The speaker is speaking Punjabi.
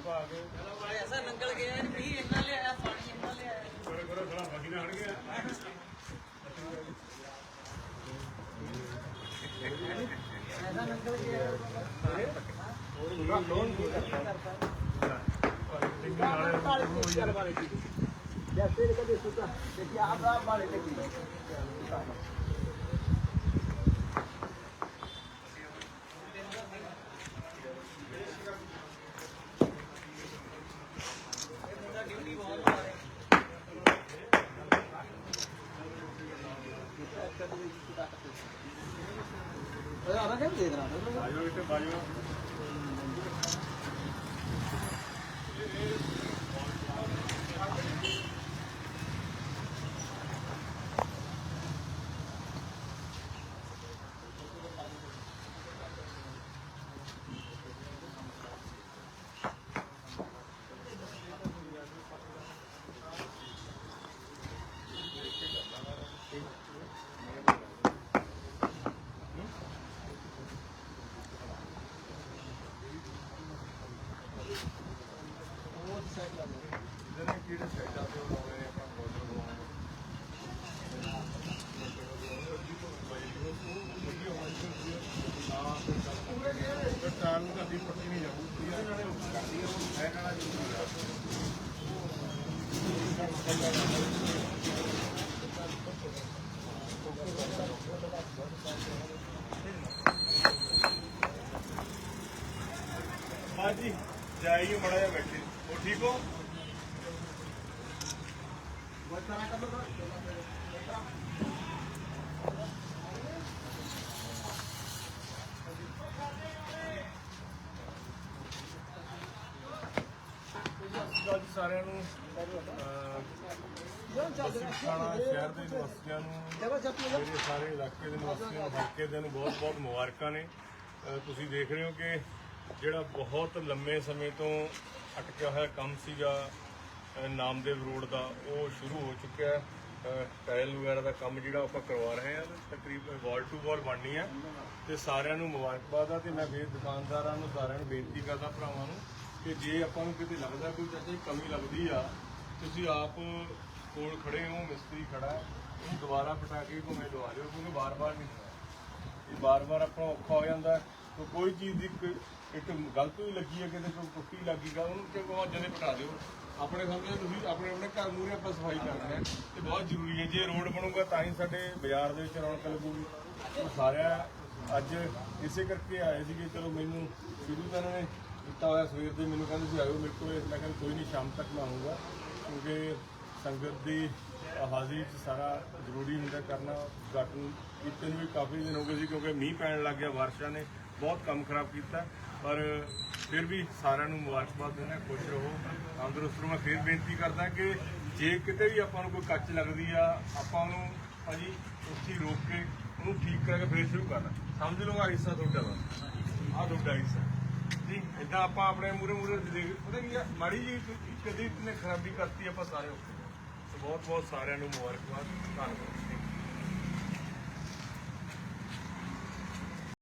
ਭਾਗ ਵਾਲੇ ਐਸਾ ਨੰਗਲ ਗਿਆ ਵੀ ਇੰਨਾ ਲਿਆਇਆ ਪਾਣੀ ਇੰਨਾ ਲਿਆਇਆ ਕੋਰੇ ਕੋਰੇ ਥੋੜਾ ਬਾਕੀ ਨਾ ਹਟ ਗਿਆ ਐਸਾ ਨੰਗਲ ਗਿਆ ਜੈਸੇ ਕਦੇ ਸੁਤਾ ਦੇਖੀ ਆਪ ਆਪ ਵਾਲੇ ਦੇਖੀ ਉਹਦਾ ਬਾਜੋ ਇੱਥੇ ਬਾਜੋ ਕਿਹੜੇ ਸਾਈਡਾਂ ਤੇ ਉਹ ਲਾਉਣੇ ਆਪਾਂ ਬਾਰਡਰ ਲਵਾਉਣੇ ਟਾਲ ਨੂੰ ਕਦੀ ਪੱਟੀ ਨਹੀਂ ਜਾਊ ਇਹਦੇ ਨਾਲੇ ਕਰਦੀ ਹੈ ਇਹ ਨਾਲਾ ਜ਼ਰੂਰੀ ਆ ਬਾਜੀ ਜਾਈਏ ਮੜਾ ਜਾ ਬੈਠੇ ਉਹ ਠੀਕ ਹੋ ਅੱਜ ਸਾਰਿਆਂ ਨੂੰ ਖਾਣਾ ਸ਼ਹਿਰ ਦੇ ਨਿਵਾਸੀਆਂ ਨੂੰ ਮੇਰੇ ਸਾਰੇ ਇਲਾਕੇ ਦੇ ਨਿਵਾਸੀਆਂ ਨੂੰ ਹਲਕੇ ਦੇ ਨੂੰ ਬਹੁਤ ਬਹੁਤ ਮੁਬਾਰਕਾਂ ਨੇ। ਅਹ, ਤੁਸੀਂ ਦੇਖ ਰਹੇ ਹੋ ਕਿ ਜਿਹੜਾ ਬਹੁਤ ਲੰਮੇ ਸਮੇਂ ਤੋਂ ਅਟਕਿਆ ਹੋਇਆ ਕੰਮ ਸੀਗਾ ਨਾਮਦੇਵ ਰੋਡ ਦਾ ਉਹ ਸ਼ੁਰੂ ਹੋ ਚੁੱਕਿਆ ਹੈ। ਟਾਇਲ ਵਗੈਰਾ ਦਾ ਕੰਮ ਜਿਹੜਾ ਆਪਾਂ ਕਰਵਾ ਰਹੇ ਹਾਂ, ਤਕਰੀਬਨ ਵਾਲ ਟੂ ਵਾਲ ਬਣਨੀ ਹੈ। ਤੇ ਸਾਰਿਆਂ ਨੂੰ ਮੁਬਾਰਕਬਾਦ ਆ ਤੇ ਮੈਂ ਫਿਰ ਦੁਕਾਨਦਾਰਾਂ ਨੂੰ ਸਾਰਿਆਂ ਨੂੰ ਬੇਨਤੀ ਕਰਦਾ ਭਰਾਵਾਂ ਨੂੰ ਕਿ ਜੇ ਆਪਾਂ ਨੂੰ ਕਿਤੇ ਲੱਗਦਾ ਕੋਈ ਚਾਚਾ ਕਮੀ ਲੱਗਦੀ ਆ, ਤੁਸੀਂ ਆਪ ਕੋਲ ਖੜੇ ਹੋ, ਮਿਸਤਰੀ ਖੜਾ ਹੈ, ਉਹਨੂੰ ਦੁਬਾਰਾ ਪਟਾ ਕੇ ਘੁੰਮੇ ਲਵਾ ਲਿਓ ਕਿਉਂਕਿ ਬਾਰ-ਬਾਰ ਨਹੀਂ ਹੋਣਾ ਇਹ ਬਾਰ-ਬਾਰ ਆਪਣਾ ਔਖਾ ਹੋ ਜਾਂਦਾ ਕੋਈ ਚੀਜ਼ ਦੀ ਕੋਈ ਇੱਕ ਗਲਤ ਵੀ ਲੱਗੀ ਹੈ ਕਿਤੇ ਕੋਈ ਟੁੱਟੀ ਲੱਗੀ ਗਾ ਉਹਨੂੰ ਕਿਉਂ ਕਹਾਂ, ਜਦੇ ਪਟਾ ਦਿਓ। ਆਪਣੇ ਸਾਹਮਣੇ ਤੁਸੀਂ ਆਪਣੇ ਆਪਣੇ ਘਰ ਮੂਹਰੇ ਆਪਾਂ ਸਫ਼ਾਈ ਕਰਨਾ ਹੈ। ਤੇ ਬਹੁਤ ਜ਼ਰੂਰੀ ਹੈ। ਜੇ ਰੋਡ ਬਣੂਗਾ ਤਾਂ ਹੀ ਸਾਡੇ ਬਾਜ਼ਾਰ ਦੇ ਵਿੱਚ ਰੌਣਕ ਲੱਗੂਗੀ। ਉਹ ਸਾਰਿਆਂ ਅੱਜ ਇਸੇ ਕਰਕੇ ਆਏ ਸੀਗੇ, ਚਲੋ ਮੈਨੂੰ ਸ਼ੁਰੂ ਤੋਂ ਇਹਨਾਂ ਨੇ ਦਿੱਤਾ ਹੋਇਆ ਸਵੇਰ ਦੇ ਮੈਨੂੰ ਕਹਿੰਦੇ ਸੀ, ਆਇਓ ਮੇਰੇ ਕੋਲ। ਮੈਂ ਕਹਿੰਦਾ ਕੋਈ ਨਹੀਂ, ਸ਼ਾਮ ਤੱਕ ਮੈਂ ਆਊਂਗਾ। ਕਿਉਂਕਿ ਸੰਗਤ ਦੀ ਹਾਜ਼ਰੀ 'ਚ ਸਾਰਾ ਜ਼ਰੂਰੀ ਹੁੰਦਾ ਕਰਨਾ। ਗਾਟਨ ਕੀਤੇ ਨੂੰ ਵੀ ਕਾਫੀ ਦਿਨ ਹੋ ਗਏ ਸੀ, ਕਿਉਂਕਿ ਮੀਂਹ ਪੈਣ ਲੱਗ ਗਿਆ, ਬਾਰਿਸ਼ਾਂ ਨੇ। ਬਹੁਤ ਕੰਮ ਖਰਾਬ ਕੀਤਾ, ਪਰ ਫਿਰ ਵੀ ਸਾਰਿਆਂ ਨੂੰ ਮੁਬਾਰਕਬਾਦ ਦਿੰਦਾ ਖੁਸ਼ ਰਹੋ, ਤੰਦਰੁਸਤ ਰਹੋ। ਮੈਂ ਫਿਰ ਬੇਨਤੀ ਕਰਦਾ ਕਿ ਜੇ ਕਿਤੇ ਵੀ ਆਪਾਂ ਨੂੰ ਕੋਈ ਕੱਚ ਲੱਗਦੀ ਆ, ਆਪਾਂ ਉਹਨੂੰ ਭਾਜੀ ਉੱਥੇ ਹੀ ਰੋਕ ਕੇ ਉਹਨੂੰ ਠੀਕ ਕਰਕੇ ਫਿਰ ਸ਼ੁਰੂ ਕਰਨਾ। ਸਮਝ ਲਓ ਆ ਹਿੱਸਾ ਤੁਹਾਡਾ ਵਾ। ਆ ਤੁਹਾਡਾ ਹਿੱਸਾ। ਜੀ ਇਦਾਂ ਆਪਾਂ ਆਪਣੇ ਮੂਰੇ ਮੂਰੇ ਦੇਖ ਪਤਾ ਕੀ ਆ, ਮਾੜੀ ਜੀ ਕਦੀ ਨੇ ਖਰਾਬੀ ਕਰਤੀ ਆਪਾਂ ਸਾਰੇ ਉੱਥੇ। ਬਹੁਤ ਬਹੁਤ ਸਾਰਿਆਂ ਨੂੰ ਮੁਬਾਰਕਬਾਦ, ਧੰਨਵਾਦ।